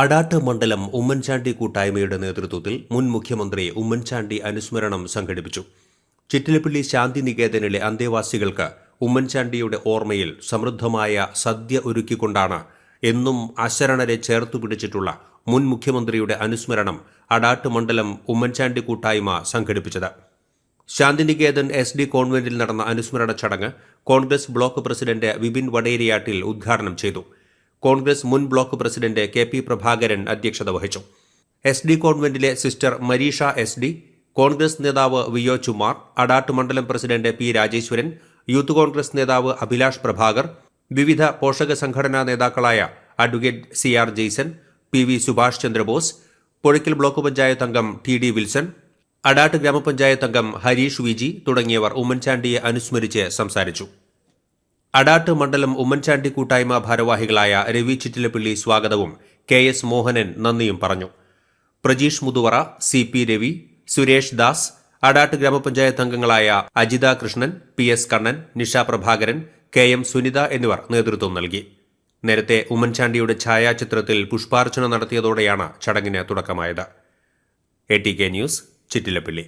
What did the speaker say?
അടാട്ട് മണ്ഡലം ഉമ്മൻചാണ്ടി കൂട്ടായ്മയുടെ നേതൃത്വത്തിൽ മുൻ മുഖ്യമന്ത്രി ഉമ്മൻചാണ്ടി അനുസ്മരണം സംഘടിപ്പിച്ചു. ചിറ്റിലപ്പള്ളി ശാന്തിനികേതനിലെ അന്തേവാസികൾക്ക് ഉമ്മൻചാണ്ടിയുടെ ഓർമ്മയിൽ സമൃദ്ധമായ സദ്യ ഒരുക്കിക്കൊണ്ടാണ് എന്നും അശരണരെ ചേർത്തു പിടിച്ചിട്ടുള്ള മുൻ മുഖ്യമന്ത്രിയുടെ അനുസ്മരണം അടാട്ട് മണ്ഡലം ഉമ്മൻചാണ്ടി കൂട്ടായ്മ സംഘടിപ്പിച്ചത്. ശാന്തിനികേതൻ എസ് ഡി കോൺവെന്റിൽ നടന്ന അനുസ്മരണ ചടങ്ങ് കോൺഗ്രസ് ബ്ലോക്ക് പ്രസിഡന്റ് വിപിൻ വടേരിയാട്ടിൽ ഉദ്ഘാടനം ചെയ്തു. കോൺഗ്രസ് മുൻ block president K P Prabhakaran അധ്യക്ഷത വഹിച്ചു. S D കോൺവെന്റിലെ sister Mareesha S D Congress നേതാവ് വി ഒ ചുമാർ അടാട്ട് മണ്ഡലം president P Rajeswaran youth Congress നേതാവ് അഭിലാഷ് പ്രഭാകർ വിവിധ പോഷക സംഘടനാ നേതാക്കളായ advocate C R Jaison P V Subhash Chandrabose Pozhikkal block panchayat അംഗം ടി ഡി വിൽസൺ അടാട്ട് ഗ്രാമപഞ്ചായത്ത് അംഗം ഹരീഷ് വിജി തുടങ്ങിയവർ ഉമ്മൻചാണ്ടിയെ അനുസ്മരിച്ച് സംസാരിച്ചു. അടാട്ട് മണ്ഡലം ഉമ്മൻചാണ്ടി കൂട്ടായ്മ ഭാരവാഹികളായ രവി ചിറ്റിലപ്പിള്ളി സ്വാഗതവും കെ എസ് മോഹനൻ നന്ദിയും പറഞ്ഞു. പ്രജീഷ് മുതുവറ സി പി രവി സുരേഷ് ദാസ് അടാട്ട് ഗ്രാമപഞ്ചായത്ത് അംഗങ്ങളായ Ajitha Krishnan P S Kannan Nisha Prabhakaran K M Sunitha എന്നിവർ നേതൃത്വം നൽകി. നേരത്തെ ഉമ്മൻചാണ്ടിയുടെ ഛായാചിത്രത്തിൽ പുഷ്പാർച്ചന നടത്തിയതോടെയാണ് ചടങ്ങിന് തുടക്കമായത്. A T K news Chittilappilly.